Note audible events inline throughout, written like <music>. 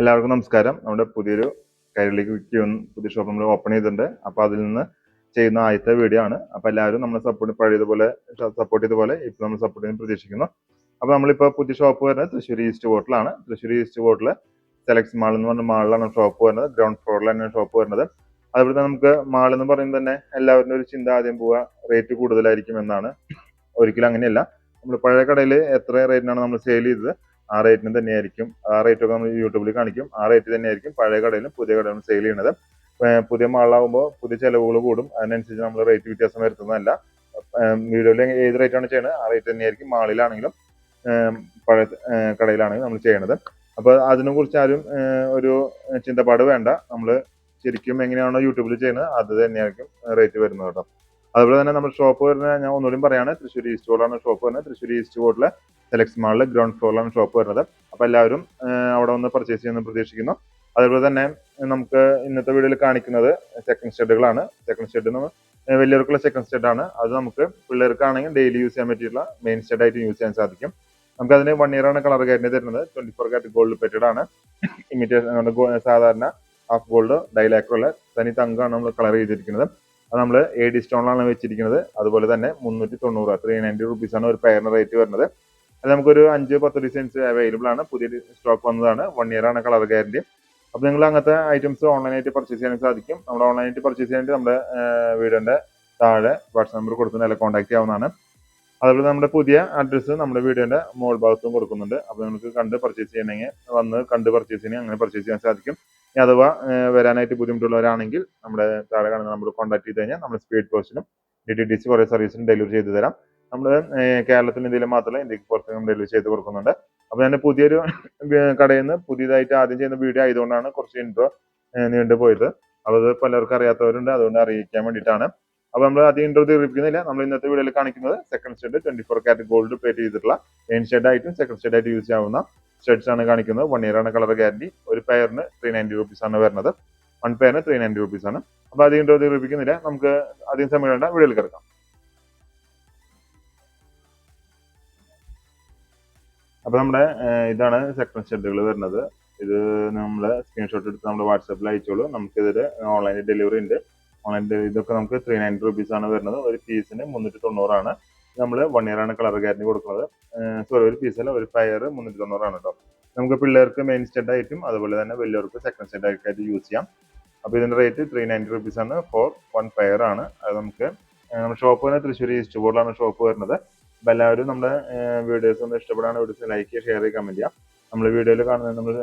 എല്ലാവർക്കും നമസ്കാരം. നമ്മുടെ പുതിയൊരു കൈരളിക്ക് വന്ന് പുതിയ ഷോപ്പ് നമ്മൾ ഓപ്പൺ ചെയ്തിട്ടുണ്ട്. അപ്പോൾ അതിൽ നിന്ന് ചെയ്യുന്ന ആദ്യത്തെ വീഡിയോ ആണ്. അപ്പോൾ എല്ലാവരും നമ്മളെ സപ്പോർട്ട് പഴയതുപോലെ സപ്പോർട്ട് ചെയ്തപോലെ ഇപ്പോൾ നമ്മൾ സപ്പോർട്ട് ചെയ്യാൻ പ്രതീക്ഷിക്കുന്നു. അപ്പോൾ നമ്മളിപ്പോൾ പുതിയ ഷോപ്പ് വരുന്നത് തൃശ്ശൂർ ഈസ്റ്റ് വോട്ടിലാണ് തൃശ്ശൂർ ഈസ്റ്റ് ബോട്ടിൽ സെലക്സ് മാൾ എന്ന് പറഞ്ഞ മാളിലാണ് ഷോപ്പ് വരുന്നത്. ഗ്രൗണ്ട് ഫ്ലോറിൽ ഫ്ലോറിലാണ് ഷോപ്പ് വരുന്നത്. അതുപോലെ തന്നെ നമുക്ക് മാൾ എന്ന് പറയുമ്പോൾ തന്നെ എല്ലാവരുടെ ഒരു ചിന്ത ആദ്യം പോവുക റേറ്റ് കൂടുതലായിരിക്കും എന്നാണ്. ഒരിക്കലും അങ്ങനെയല്ല. നമ്മൾ പഴയ കടയിൽ എത്ര റേറ്റിനാണ് നമ്മൾ സെയിൽ ചെയ്തത്? ആ റേറ്റിന് തന്നെയായിരിക്കും. ആ റേറ്റ് ഒക്കെ നമ്മൾ യൂട്യൂബിൽ കാണിക്കും. ആ റേറ്റ് തന്നെയായിരിക്കും പഴയ കടയിലും പുതിയ കടയിലും സെയിൽ ചെയ്യുന്നത്. പുതിയ മാളാകുമ്പോൾ പുതിയ ചിലവുകൾ കൂടും. അതിനനുസരിച്ച് നമ്മൾ റേറ്റ് വ്യത്യാസം വരുത്തുന്നതല്ല. വീഡിയോയിൽ ഏത് റേറ്റ് ആണ് ചെയ്യുന്നത് ആ റേറ്റ് തന്നെയായിരിക്കും മാളിലാണെങ്കിലും പഴയ കടയിലാണെങ്കിലും നമ്മൾ ചെയ്യണത്. അപ്പോൾ അതിനെക്കുറിച്ച് ആരും ഒരു ചിന്തപ്പാട് വേണ്ട. നമ്മൾ ശരിക്കും എങ്ങനെയാണോ യൂട്യൂബിൽ ചെയ്യുന്നത് അത് തന്നെയായിരിക്കും റേറ്റ് വരുന്നത് കേട്ടോ. അതുപോലെ തന്നെ നമ്മുടെ ഷോപ്പ് വരുന്നത് ഞാൻ ഒന്നുകൂടി പറയാണ് തൃശ്ശൂർ ഈസ്റ്റ് ബോർഡാണ് ഷോപ്പ് വരുന്നത്. തൃശ്ശൂർ ഈസ്റ്റ് ബോർഡിലെ സെലക്സ് മാളിൽ ഗ്രൗണ്ട് ഫ്ലോറിലാണ് ഷോപ്പ് വരുന്നത്. അപ്പോൾ എല്ലാവരും അവിടെ വന്ന് പർച്ചേസ് ചെയ്യുമെന്ന് പ്രതീക്ഷിക്കുന്നു. അതുപോലെ തന്നെ നമുക്ക് ഇന്നത്തെ വീഡിയോയിൽ കാണിക്കുന്നത് സെക്കൻഡ് ഷെഡുകളാണ് സെക്കൻഡ് ഷെഡ് നമ്മൾ വലിയവർക്കുള്ള സെക്കൻഡ് ആണ്. അത് നമുക്ക് പിള്ളേർക്കാണെങ്കിൽ ഡെയിലി യൂസ് ചെയ്യാൻ പറ്റിയിട്ടുള്ള മെയിൻ സ്റ്റെഡ് ആയിട്ട് യൂസ് ചെയ്യാൻ സാധിക്കും. നമുക്ക് അതിന് വൺ ഇയർ ആണ് കളർ ഗ്യാരണ്ടി തരുന്നത്. Twenty four carat gold plated ആണ്. ഇമിറ്റേഷൻ സാധാരണ ഹാഫ് ഗോൾഡ് ഡൈലാക്രുള്ള തനി തങ്കമാണ് നമ്മൾ കളർ ചെയ്തിരിക്കുന്നത്. അത് നമ്മൾ എ ഡി സ്റ്റോണിലാണ് വെച്ചിരിക്കുന്നത്. അതുപോലെ തന്നെ മുന്നൂറ്റി തൊണ്ണൂറ് ത്രീ നയന്റി റുപ്പീസാണ് ഒരു പെയറിന് റേറ്റ് വരുന്നത്. അത് നമുക്കൊരു അഞ്ച് പത്ത് ഡിസൈൻസ് അവൈലബിൾ ആണ്. പുതിയ സ്റ്റോക്ക് വന്നതാണ്. വൺ ഇയർ ആണ് കളർ ഗ്യാരണ്ടി അപ്പോൾ നിങ്ങൾ അങ്ങനത്തെ ഐറ്റംസ് ഓൺലൈനായിട്ട് പർച്ചേസ് ചെയ്യാൻ സാധിക്കും. നമ്മൾ ഓൺലൈനായിട്ട് പർച്ചേസ് ചെയ്യാനായിട്ട് നമ്മുടെ വീടിന്റെ താഴെ വാട്സാപ്പ് നമ്പർ അതിൽ കോൺടാക്ട് ചെയ്യാവുന്നതാണ്. അതുപോലെ നമ്മുടെ പുതിയ അഡ്രസ്സ് നമ്മുടെ വീടിന്റെ മോൾ ഭാഗത്തും കൊടുക്കുന്നുണ്ട്. അപ്പോൾ നിങ്ങൾക്ക് കണ്ട് പർച്ചേസ് ചെയ്യണമെങ്കിൽ വന്ന് കണ്ട് പർച്ചേസ് ചെയ്യണമെങ്കിൽ അങ്ങനെ പർച്ചേസ് ചെയ്യാൻ സാധിക്കും. അഥവാ വരാനായിട്ട് ബുദ്ധിമുട്ടുള്ളവരാണെങ്കിൽ നമ്മുടെ താഴെ കാണുന്ന നമ്മൾ കോൺടാക്ട് ചെയ്ത് കഴിഞ്ഞാൽ നമ്മൾ സ്പീഡ് പോസ്റ്റിലും ഡി ടി ഡി സി കുറേ സർവീസിനും ഡെലിവറി ചെയ്തു തരാം. നമ്മൾ കേരളത്തിൽ ഇന്ത്യയിൽ മാത്രമല്ല ഇന്ത്യയ്ക്ക് പുറത്തും ഡെലിവറി ചെയ്ത് കൊടുക്കുന്നുണ്ട്. അപ്പോൾ ഞാൻ പുതിയൊരു <laughs> കടയിൽ നിന്ന് പുതിയതായിട്ട് ആദ്യം ചെയ്യുന്ന വീഡിയോ ആയതുകൊണ്ടാണ് കുറച്ച് ഇൻട്രോ നീണ്ടു പോയത് അപ്പോൾ അത് പലർക്കും അറിയാത്തവരുണ്ട്. അതുകൊണ്ട് അറിയിക്കാൻ വേണ്ടിയിട്ടാണ്. അപ്പോൾ നമ്മൾ അധികം ഇൻട്രോ തീർപ്പിക്കുന്നില്ല. നമ്മൾ ഇന്നത്തെ വീഡിയോയിൽ കാണിക്കുന്നത് second set twenty four carat gold pay ചെയ്തിട്ടുള്ള മെയിൻ ഷെഡ് ആയിട്ടും സെക്കൻഡ് ഷെഡ് ആയിട്ട് യൂസ് ചെയ്യാവുന്ന ഷെഡ്സ് ആണ് കാണിക്കുന്നത്. വൺ ഇയർ ആണ് കളർ ഗ്യാരണ്ടി ഒരു പെയറിന് ത്രീ നയന്റി റുപ്പീസ് ആണ് വരുന്നത്. വൺ പെയറിന് ത്രീ നയന്റി റുപ്പീസ് ആണ്. അപ്പോൾ അധികം ഇൻട്രോ തീർപ്പിക്കുന്നില്ല. നമുക്ക് അധികം സമയം വേണ്ട. വീഡിയോയിൽ കിടക്കാം. അപ്പൊ നമ്മുടെ ഇതാണ് സെക്കൻഡ് ഷെഡുകൾ വരുന്നത്. ഇത് നമ്മൾ സ്ക്രീൻഷോട്ട് എടുത്ത് നമ്മുടെ വാട്സാപ്പിൽ അയച്ചോളൂ. നമുക്ക് ഓൺലൈനിൽ ഡെലിവറി ഉണ്ട്. ഓൺലൈൻ ഇതൊക്കെ നമുക്ക് ത്രീ നയന്റി റുപ്പീസ് ആണ് വരുന്നത്. ഒരു പീസിന് മുന്നൂറ്റി തൊണ്ണൂറാണ് നമ്മൾ വൺ ഇയർ ആണ് കളർ ഗ്യാരണ്ടി കൊടുക്കുന്നത്. സോറി ഒരു പീസിൽ ഒരു ഫയർ മുന്നൂറ്റി തൊണ്ണൂറാണ് കേട്ടോ നമുക്ക് പിള്ളേർക്ക് മെയിൻ സ്റ്റെഡ് ആയിട്ടും അതുപോലെ തന്നെ വലിയവർക്ക് സെക്കൻഡ് സ്റ്റെഡ് ആയിട്ട് യൂസ് ചെയ്യാം. അപ്പോൾ ഇതിന്റെ റേറ്റ് ത്രീ നയന്റി റുപ്പീസ് ആണ് ഫോർ വൺ ഫയർ ആണ്. അത് നമുക്ക് ഷോപ്പ് തന്നെ തൃശ്ശൂർ ഈസ്റ്റ് ബോർഡിലാണ് ഷോപ്പ് വരുന്നത്. അപ്പോൾ എല്ലാവരും നമ്മുടെ വീഡിയോസ് ഒന്ന് ഇഷ്ടപ്പെടാണ് വീഡിയോസ് ലൈക്ക് ചെയ്യുക ഷെയർ ചെയ്യുക കമന്റ് ചെയ്യാം നമ്മൾ വീഡിയോയിൽ കാണുന്നത് നമ്മൾ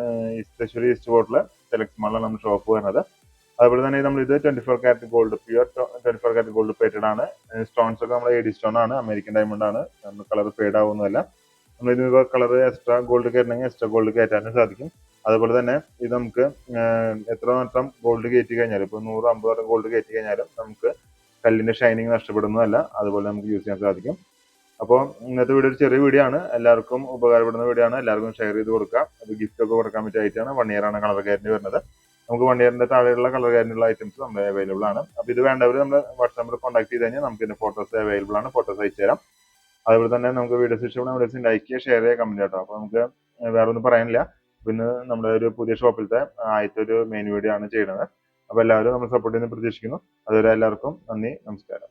തൃശ്ശൂർ ഈസ്റ്റ് ബോർഡിൽ സെലക്ട് മാളിലാണ് നമ്മുടെ ഷോപ്പ് വരുന്നത്. അതുപോലെ തന്നെ നമ്മൾ ഇത് twenty four carat gold pure twenty four carat gold plated ആണ് സ്റ്റോൺസ് ഒക്കെ നമ്മൾ എഡി സ്റ്റോൺ ആണ് അമേരിക്കൻ ഡയമണ്ട് ആണ്. നമ്മൾ കളർ ഫേഡ് ആവുന്നതല്ല. നമ്മൾ ഇതിന് കളർ എക്സ്ട്രാ ഗോൾഡ് കയറ്റണമെങ്കിൽ എക്സ്ട്രാ ഗോൾഡ് കയറ്റാനും സാധിക്കും. അതുപോലെ തന്നെ ഇത് നമുക്ക് എത്ര മാത്രം ഗോൾഡ് കയറ്റി കഴിഞ്ഞാലും ഇപ്പോൾ നൂറ് അമ്പത് ഗോൾഡ് കയറ്റി കഴിഞ്ഞാലും നമുക്ക് കല്ലിന്റെ ഷൈനിങ് നഷ്ടപ്പെടുന്നതല്ല. അതുപോലെ നമുക്ക് യൂസ് ചെയ്യാൻ സാധിക്കും. അപ്പോൾ ഇന്നത്തെ വീഡിയോ ഒരു ചെറിയ വീഡിയോ ആണ്. എല്ലാവർക്കും ഉപകാരപ്പെടുന്ന വീഡിയോ ആണ്. എല്ലാവർക്കും ഷെയർ ചെയ്ത് കൊടുക്കാം അത് ഗിഫ്റ്റ് ഒക്കെ കൊടുക്കാൻ പറ്റിയ പറ്റിയായിട്ടാണ് വൺ ഇയർ ആണ് കളർ കയറ്റി വരുന്നത്. നമുക്ക് വൺ ഇയറിന്റെ താഴെയുള്ള കളർ കാര്യമുള്ള ഐറ്റംസ് നമ്മൾ അവൈലബിൾ ആണ്. അപ്പോൾ ഇത് വേണ്ടവർ നമ്മൾ വാട്സാപ്പ് നമ്പർ കോൺടാക്ട് ചെയ്ത് കഴിഞ്ഞാൽ നമുക്ക് ഇതിന്റെ ഫോട്ടോസ് അവൈലബിൾ ആണ്. ഫോട്ടോസ് അയച്ചു തരാം. അതുപോലെ തന്നെ നമുക്ക് വീഡിയോസ് ഇഷ്ടപ്പെടുന്ന വീഡിയോസ് ലൈക്ക് ചെയ്യുക ഷെയർ ചെയ്യുക കമന്റ് കേട്ടോ അപ്പോൾ നമുക്ക് വേറെ ഒന്നും പറയാനില്ല. പിന്നെ നമ്മുടെ ഒരു പുതിയ ഷോപ്പിലത്തെ ആദ്യത്തെ ഒരു മെയിൻ വീഡിയോ ആണ് ചെയ്യുന്നത്. അപ്പോൾ എല്ലാവരും നമ്മൾ സപ്പോർട്ട് ചെയ്യുന്ന പ്രതീക്ഷിക്കുന്നു. അതുവരെ എല്ലാവർക്കും നന്ദി നമസ്കാരം.